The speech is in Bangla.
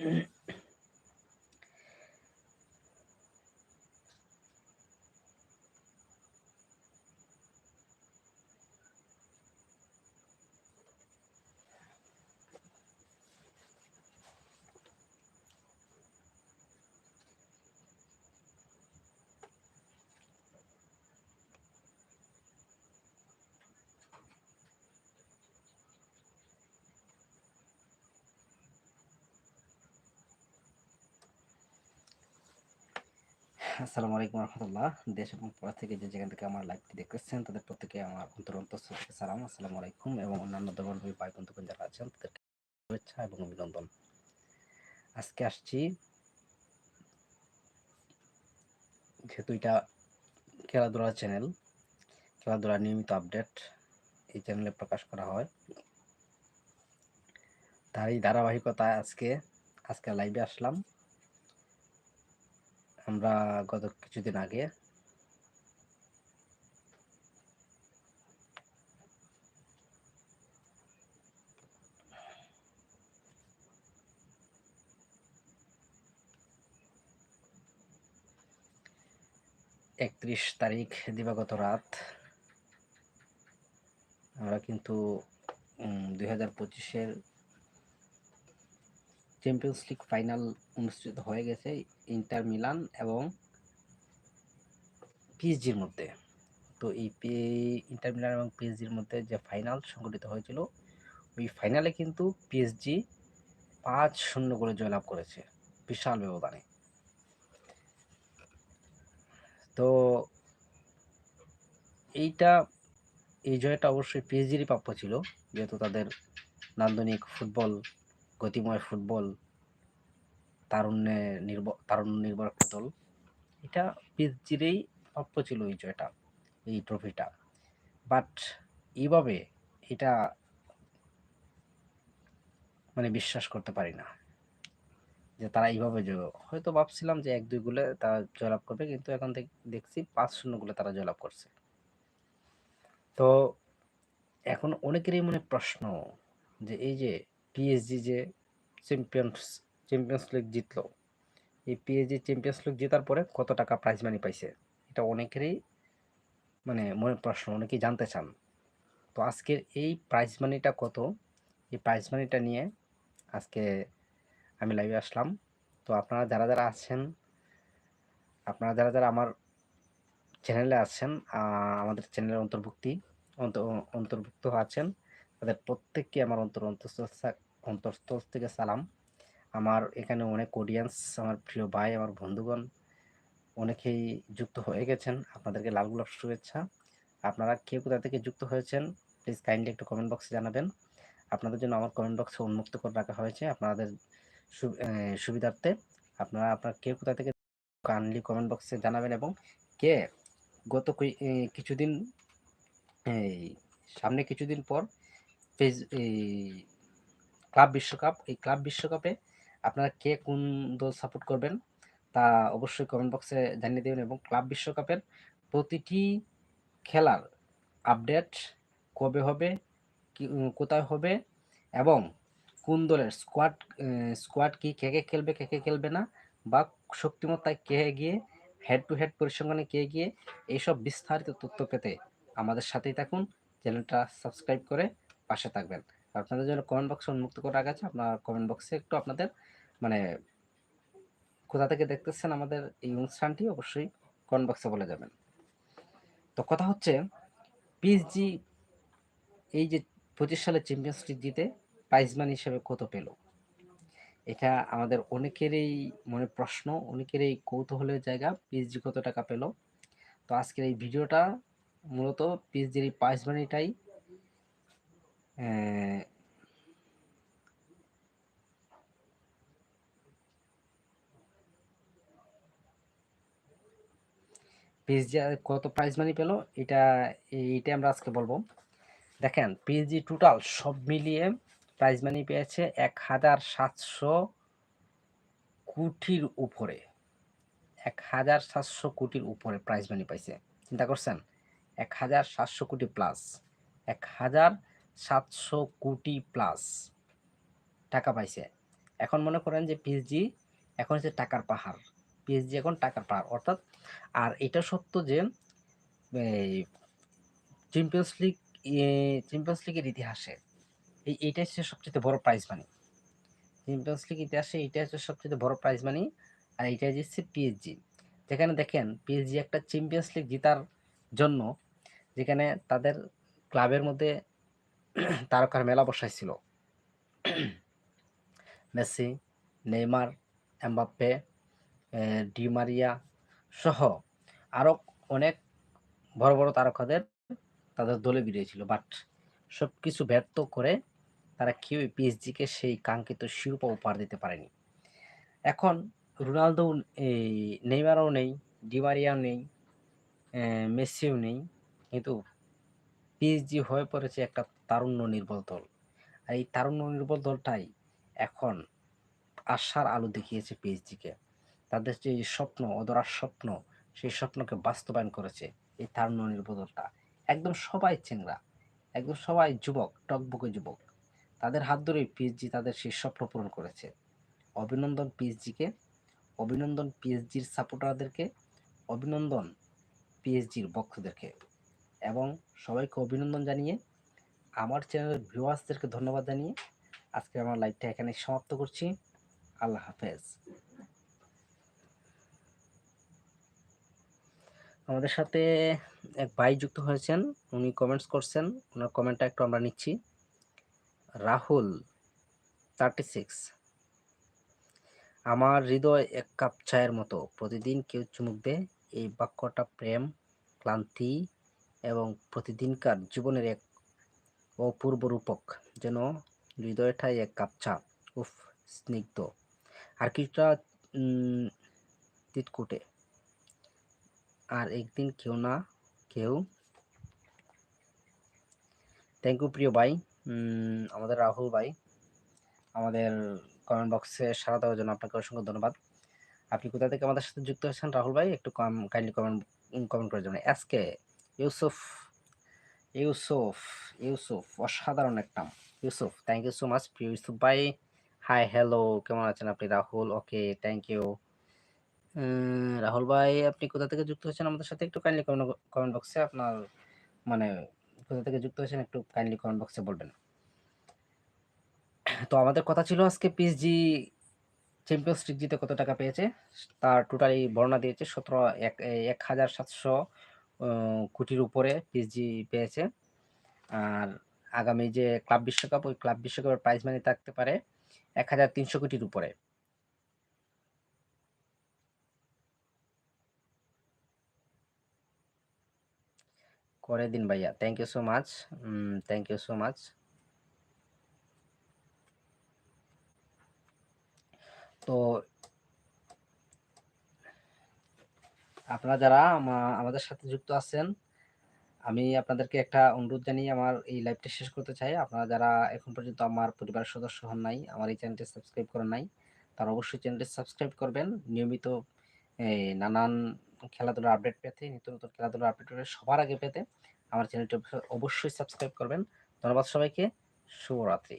Mm-hmm. আসসালামু আলাইকুম রহমতুল্লাহ। দেশ এবং পড়া থেকে যে যেখান থেকে আমার লাইভটি দেখতেছেন, তাদের প্রত্যেকে আমার অন্তর অন্তঃস্থ সালাম, আসসালামু আলাইকুম এবং অন্যান্য ধর্মাবলম্বী ভাই বন্ধুগণ যারা আছেন তাদেরকে শুভেচ্ছা এবং অভিনন্দন। আজকে আসছি যেহেতু এটা খেলাধুলার চ্যানেল খেলাধুলার নিয়মিত আপডেট এই চ্যানেলে প্রকাশ করা হয়। তার এই ধারাবাহিকতায় আজকে আজকে লাইভে আসলাম। আমরা গত কিছুদিন আগে একত্রিশ তারিখ দিবাগত রাত আমরা কিন্তু দুই হাজার পঁচিশের চ্যাম্পিয়ন্স লিগ ফাইনাল অনুষ্ঠিত হয়ে গেছে ইন্টার মিলান এবং পিএসজির মধ্যে। তো এই ইন্টার মিলান এবং পিএসজির মধ্যে যে ফাইনাল সংগঠিত হয়েছিল, ওই ফাইনালে কিন্তু পিএসজি পাঁচ শূন্য করে জয়লাভ করেছে বিশাল ব্যবধানে। তো এইটা, এই জয়টা অবশ্যই পিএসজিরই প্রাপ্য ছিল, যেহেতু তাদের নান্দনিক ফুটবল গতিময় ফুটবল তারুণ্যে নির্ভর তারুণ্য নির্ভর একটা দল। এটা পিএসজিরই প্রাপ্য ছিল এই জয়টা, এই ট্রফিটা বাট এইভাবে এটা মানে বিশ্বাস করতে পারি না। যে তারা এইভাবে জয় হয়তো ভাবছিলাম যে এক, দুই গুলে তারা জয়লাভ করবে, কিন্তু এখন দেখছি পাঁচ শূন্য গুলে তারা জয়লাভ করছে। তো এখন অনেকেরই মনে প্রশ্ন যে এই যে পিএসজি যে চ্যাম্পিয়ন্স চ্যাম্পিয়ন্স লিগ জিতলো। এই পিএসজি চ্যাম্পিয়ন্স লিগ জেতার পরে কত টাকা প্রাইজ মানি পাইছে? এটা অনেকেরই মানে মনে প্রশ্ন, অনেকেই জানতে চান। তো আজকের এই প্রাইজ মানিটা কত? এই প্রাইজ মানিটা নিয়ে আজকে আমি লাইভে আসলাম। তো আপনারা যারা যারা আছেন, আপনারা যারা যারা আমার চ্যানেলে আছেন আমাদের চ্যানেলের অন্তর্ভুক্তি অন্তর্ভুক্ত আছেন তাদের প্রত্যেককে আমার অন্তর অন্তরস্থল থেকে সালাম। আমার এখানে অনেক অডিয়েন্স আমার প্রিয় ভাই, আমার বন্ধুগণ অনেকেই যুক্ত হয়ে গেছেন। আপনাদেরকে লাল গোলাপ শুভেচ্ছা। আপনারা কে কোথা থেকে যুক্ত হয়েছেন প্লিজ কাইন্ডলি একটু কমেন্ট বক্সে জানাবেন। আপনাদের জন্য আমার কমেন্ট বক্সে উন্মুক্ত করে রাখা হয়েছে আপনাদের সুবিধার্থে। আপনারা, আপনার কে কোথা থেকে কাইন্ডলি কমেন্ট বক্সে জানাবেন এবং কে গত কিছুদিন, এই, সামনে কিছুদিন পর ফেস এই ক্লাব বিশ্বকাপ, এই ক্লাব বিশ্বকাপে আপনারা কে কোন দল সাপোর্ট করবেন তা অবশ্যই কমেন্ট বক্সে জানিয়ে দেবেন এবং ক্লাব বিশ্বকাপের প্রতিটি খেলার আপডেট কবে হবে কোথায় হবে এবং কোন দলের স্কোয়াড স্কোয়াড কি, কে কে খেলবে, কে কে খেলবে না বা শক্তিমত্তায় কে গিয়ে হেড টু হেড পরিসংখ্যানে কে গিয়ে এইসব বিস্তারিত তথ্য পেতে আমাদের সাথেই থাকুন। চ্যানেলটা সাবস্ক্রাইব করে পাশে থাকবেন। আপনাদের জন্য কমেন্ট বক্স উন্মুক্ত করে রাখা আছে, আপনার কমেন্ট বক্সে একটু আপনাদের মানে কোথা থেকে দেখতেছেন আমাদের এই অনুষ্ঠানটি অবশ্যই কমেন্ট বক্সে বলে যাবেন। তো কথা হচ্ছে পিএসজি এই যে পঁচিশ সালে চ্যাম্পিয়ন্স লিগ জিতে প্রাইজ মানি হিসেবে কত পেল? এটা আমাদের অনেকেরই মনে প্রশ্ন, অনেকেরই কৌতূহলের জায়গা পিএসজি কত টাকা পেল? তো আজকের এই ভিডিওটা মূলত পিএসজির এই প্রাইজ মানিটাই পিএসজি কত প্রাইজ মানি পেল? এটা এইটা আমরা আজকে বলব। দেখেন পিএসজি টোটাল সব মিলিয়ে প্রাইজ মানি পেয়েছে এক হাজার সাতশো কোটির উপরে। এক হাজার সাতশো কোটির উপরে প্রাইজ মানি পাইছে। চিন্তা করছেন? এক হাজার সাতশো কোটি প্লাস এক হাজার সাতশো কোটি প্লাস টাকা পাইছে। এখন মনে করেন যে পিএসজি এখন হচ্ছে টাকার পাহাড়। পিএসজি এখন টাকার পাহাড়, অর্থাৎ আর এটা সত্য যে, এই চ্যাম্পিয়ন্স লিগ চ্যাম্পিয়ন্স লিগের ইতিহাসে এই, এইটাই হচ্ছে সবচেয়ে বড় প্রাইজ মানি চ্যাম্পিয়ন্স লিগ ইতিহাসে এইটাই হচ্ছে সবচেয়ে বড় প্রাইজ মানি আর এইটাই হচ্ছে পিএসজি যেখানে দেখেন পিএসজি একটা চ্যাম্পিয়ন্স লিগ জেতার জন্য যেখানে তাদের ক্লাবের মধ্যে তারকার মেলা বসাইছিল। Messi, Neymar, Mbappe Di Maria সহ আরও অনেক বড় বড় তারকাদের তাদের দলে বিরিয়েছিল বাট সব কিছু ব্যর্থ করে তারা কেউই পিএসজিকে সেই কাঙ্ক্ষিত শিরোপা উপহার দিতে পারেনি। এখন রোনালদো এই নেইমারও নেই ডিমারিয়াও নেই মেসিও নেই। কিন্তু পিএসজি হয়ে পড়েছে একটা তারুণ্য নির্ভর দল। আর এই তারুণ্য নির্ভর দলটাই এখন আশার আলো দেখিয়েছে পিএইচডিকে তাদের যে স্বপ্ন অদরার স্বপ্ন, সেই স্বপ্নকে বাস্তবায়ন করেছে এই তারুণ্য নির্ভর দলটা। একদম সবাই চেংরা একদম সবাই যুবক, টকবকে যুবক। তাদের হাত ধরেই পিএইচজি তাদের সেই স্বপ্ন পূরণ করেছে। অভিনন্দন পিএইচজিকে অভিনন্দন পিএইচজির সাপোর্টারদেরকে অভিনন্দন পিএইচজির ভক্তদেরকে এবং সবাইকে অভিনন্দন জানিয়ে আমার চ্যানেলের ভিউয়ার্সদেরকে ধন্যবাদ জানিয়ে আজকে আমার লাইভটা এখানে সমাপ্ত করছি। আল্লাহ হাফেজ। আমাদের সাথে এক ভাই যুক্ত হয়েছেন, উনি কমেন্টস করছেন, ওনার কমেন্টটা একটু আমরা নিচ্ছি। রাহুল থার্টি সিক্স আমার হৃদয় এক কাপ চায়ের মতো, প্রতিদিন কেউ চুমুক দেয় এই বাক্যটা প্রেম, ক্লান্তি এবং প্রতিদিনকার জীবনের এক অপূর্ব রূপক যেন হৃদয়টাই এক কাপ চা উফ, স্নিগ্ধ। আর কিছুটা তিতকুটে। আর একদিন কেউ না, কেউ থ্যাংক ইউ প্রিয় ভাই। আমাদের রাহুল ভাই, আমাদের কমেন্ট বক্সে সারা দেওয়ার জন্য আপনাকে অসংখ্য ধন্যবাদ। আপনি কোথা থেকে আমাদের সাথে যুক্ত হয়েছেন রাহুল ভাই? একটু কম কাইন্ডলি কমেন্ট কমেন্ট করে যাবেন এসকে ইউসুফ ইউসুফ ইউসুফ, অসাধারণ একটা Yusuf. Thank you so much প্রিয় ইউসুফ ভাই। হাই হ্যালো কেমন আছেন আপনি? Rahul okay thank you Rahul ভাই, আপনি কোথা থেকে যুক্ত হয়েছেন আমাদের সাথে? একটু কাইন্ডলি কমেন্ট বক্সে আপনার মানে কোথা থেকে যুক্ত হয়েছেন একটু কাইন্ডলি কমেন্ট বক্সে বলবেন। তো আমাদের কথা ছিল আজকে পিএসজি চ্যাম্পিয়ন্স লিগ জিতে কত টাকা পেয়েছে? তার টোটালি বর্ণনা দিয়েছে সতেরো, এক এক হাজার সাতশো কোটির উপরে পিএসজি পেয়েছে। আর আগামী যে ক্লাব বিশ্বকাপ, ওই ক্লাব বিশ্বকাপের প্রাইজ মানি থাকতে পারে এক হাজার তিনশো কোটির উপরে। করে দিন ভাইয়া। Thank you so much thank you so much তো আপনারা যারা আমাদের সাথে যুক্ত আছেন, আমি আপনাদেরকে একটা অনুরোধ জানিয়ে আমার এই লাইভটা শেষ করতে চাই। আপনারা যারা এখন পর্যন্ত আমার পরিবারের সদস্য হন নাই, আমার এই চ্যানেলটি সাবস্ক্রাইব করেন নাই, তারা অবশ্যই চ্যানেলটি সাবস্ক্রাইব করবেন। নিয়মিত নানান খেলাধুলার আপডেট পেতে, নিত্য নতুন খেলাধুলার আপডেট সবার আগে পেতে আমার চ্যানেলটি অবশ্যই সাবস্ক্রাইব করবেন। ধন্যবাদ সবাইকে। শুভরাত্রি।